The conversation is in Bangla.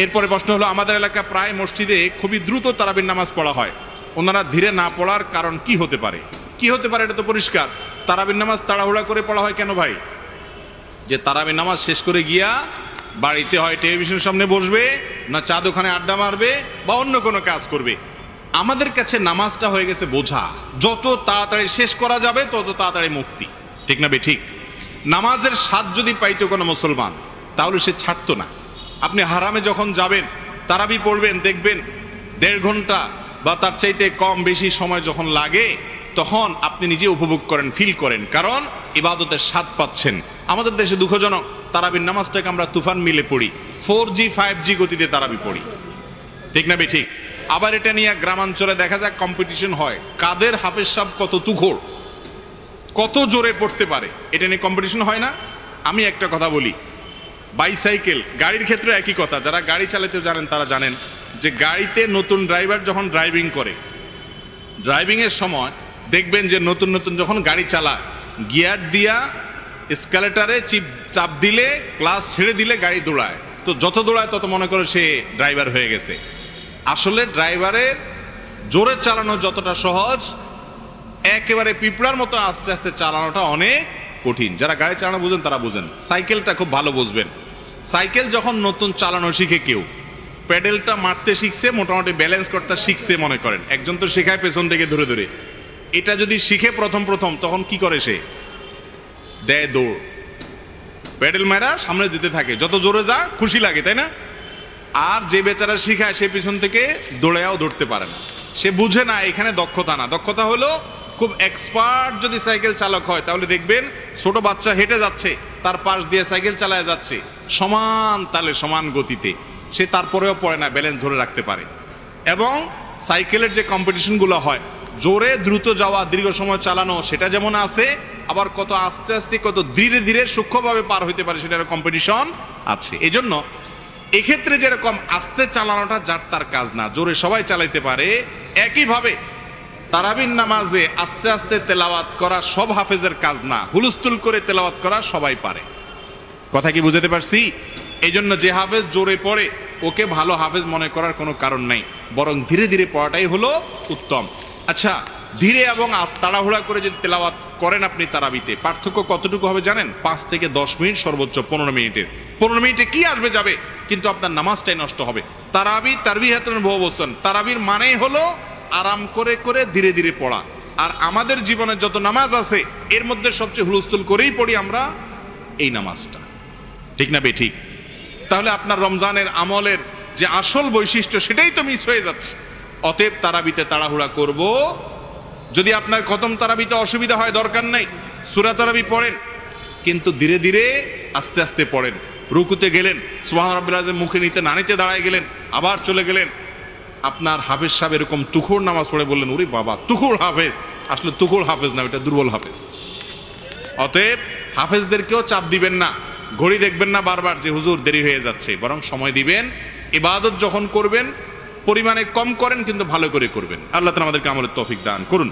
এরপরে প্রশ্ন হলো, আমাদের এলাকা প্রায় মসজিদে খুবই দ্রুত তারাবির নামাজ পড়া হয়। ওনারা ধীরে না পড়ার কারণ কি হতে পারে? কি হতে পারে এটা তো পরিষ্কার। তারাবির নামাজ তাড়াহুড়া করে পড়া হয় কেন ভাই? যে তারাবির নামাজ শেষ করে গিয়া বাড়িতে হয়, টেলিভিশনের সামনে বসবে, না চা দোকানে আড্ডা মারবে বা অন্য কোনো কাজ করবে। আমাদের কাছে নামাজটা হয়ে গেছে বোঝা। যত তাড়াতাড়ি শেষ করা যাবে, তত তাড়াতাড়ি মুক্তি। ঠিক না বে, ঠিক? নামাজের স্বাদ যদি পাইতো কোনো মুসলমান, তাহলে সে ছাড়তো না। আপনি হারামে যখন যাবেন, তারাবি পড়বেন, দেখবেন দেড় ঘণ্টা বা তার চাইতে কম বেশি সময় যখন লাগে, তখন আপনি নিজে উপভোগ করেন ফিল করেন। কারণ ইবাদতের স্বাদ পাচ্ছেন। আমাদের দেশে দুঃখজনক, তারাবির নামাজটাকে আমরা তুফান মিলে পড়ি। ফোর জি, ফাইভ জি গতিতে তারাবি পড়ি। ঠিক না ঠিক? আবার এটা নিয়ে গ্রামাঞ্চলে দেখা যায় কম্পিটিশন হয়। কাদের হাফেজ সাহ কত তুখোর কত জোরে পড়তে পারে, এটা নিয়ে কম্পিটিশন হয় না? আমি একটা কথা বলি। বাইসাইকেল, গাড়ির ক্ষেত্রে একই কথা। যারা গাড়ি চালাতে জানেন, তারা জানেন যে গাড়িতে নতুন ড্রাইভার যখন ড্রাইভিং করে, ড্রাইভিংয়ের সময় দেখবেন যে নতুন নতুন যখন গাড়ি চালায়, গিয়ার দিয়া স্কেলেটারে চিপ, চাপ দিলে ক্লাস ছেড়ে দিলে গাড়ি দৌড়ায়। তো যত দৌড়ায়, তত মনে করে সে ড্রাইভার হয়ে গেছে। আসলে ড্রাইভারের জোরে চালানো যতটা সহজ, একেবারে পিঁপড়ার মতো আস্তে আস্তে চালানোটা অনেক কঠিন। যারা গাড়ি চালানো বুঝেন, তারা বুঝেন। সাইকেলটা খুব ভালো বুঝবেন। সাইকেল যখন নতুন চালানো শিখে কেউ, প্যাডেলটা মারতে শিখছে, মোটামুটি ব্যালেন্স করতে শিখছে মনে করেন। একজন তো শেখায় পেছন থেকে ধরে ধরে। এটা যদি শিখে প্রথম প্রথম, তখন কি করে সে? দেয় দৌড়। প্যাডেল মারা সামনে যেতে থাকে। যত জোরে যা, খুশি লাগে, তাই না? আর যে বেচারা শিখায়, সে পিছন থেকে দৌড়ায়াও ধরতে পারে না। সে বুঝে না, এখানে দক্ষতা না। দক্ষতা হলো খুব এক্সপার্ট যদি সাইকেল চালক হয়, তাহলে দেখবেন ছোট বাচ্চা হেঁটে যাচ্ছে, তার পাশ দিয়ে সাইকেল চালায় যাচ্ছে, সমান তালে সমান গতিতে। সে তারপরেও পড়ে না ব্যালেন্স ধরে রাখতে পারে। এবং সাইকেলের যে কম্পিটিশনগুলো হয়, জোরে দ্রুত যাওয়া, দীর্ঘ সময় চালানো, সেটা যেমন আছে, আবার কত আস্তে আস্তে, কত ধীরে ধীরে সূক্ষ্মভাবে পার হইতে পারে সেটার কম্পিটিশন আছে। এজন্য এক্ষেত্রে যেরকম আস্তে চালানোটা যার তার কাজ না, জোরে সবাই চালাইতে পারে, একইভাবে তারাবিন নামাজে আস্তে আস্তে তেলাওয়াত করা সব হাফেজের কাজ না, হুলস্থুল করে তেলাওয়াত করা সবাই পারে। কথা কি বুঝাতে পারছি? এই জন্য যে হাফেজ জোরে পড়ে, ওকে ভালো হাফেজ মনে করার কোনো কারণ নাই, বরং ধীরে ধীরে পড়াটাই হলো উত্তম। আচ্ছা ধীরে এবং তাড়াহুড়া করে যদি তেলাওয়াত করেন আপনি তারাবিতে, পার্থক্য কতটুকু হবে জানেন? পাঁচ থেকে দশ মিনিট, সর্বোচ্চ পনেরো মিনিটের। পনেরো মিনিটে কি আসবে যাবে? কিন্তু আপনার নামাজটাই নষ্ট হবে। তারাবি তারবি বহু বসন তারাবির মানেই হলো আরাম করে করে ধীরে ধীরে পড়া। আর আমাদের জীবনে যত নামাজ আছে, এর মধ্যে সবচেয়ে হুলস্থুল করেই পড়ি আমরা এই নামাজটা। ঠিক না বে, ঠিক? তাহলে আপনার রমজানের আমলের যে আসল বৈশিষ্ট্য সেটাই তো মিস হয়ে যাচ্ছে। অতএব তারাবিতে তাড়াহুড়া করব। যদি আপনার খতম তারাবিতে অসুবিধা হয়, দরকার নাই। সুরা তারাবি পড়েন। কিন্তু ধীরে ধীরে আস্তে আস্তে পড়েন। রুকুতে গেলেন। রব্বুল আজম মুখে নিতে নানিতে দাঁড়ায় গেলেন। আবার চলে গেলেন। আপনার হাফেজ সাহেব এরকম তুখোর নামাজ পড়ে বললেন, ওরে বাবা তুখোর হাফেজ। আসলে তুখোর হাফেজ না, এটা দুর্বল হাফেজ। অতএব হাফেজদেরকেও চাপ দিবেন না, ঘড়ি দেখবেন না বারবার যে হুজুর দেরি হয়ে যাচ্ছে। বরং সময় দিবেন, ইবাদত যখন করবেন, পরিমাণে কম করেন, কিন্তু ভালো করে করবেন। আল্লাহ তালা আমাদেরকে আমলের তৌফিক দান করুন।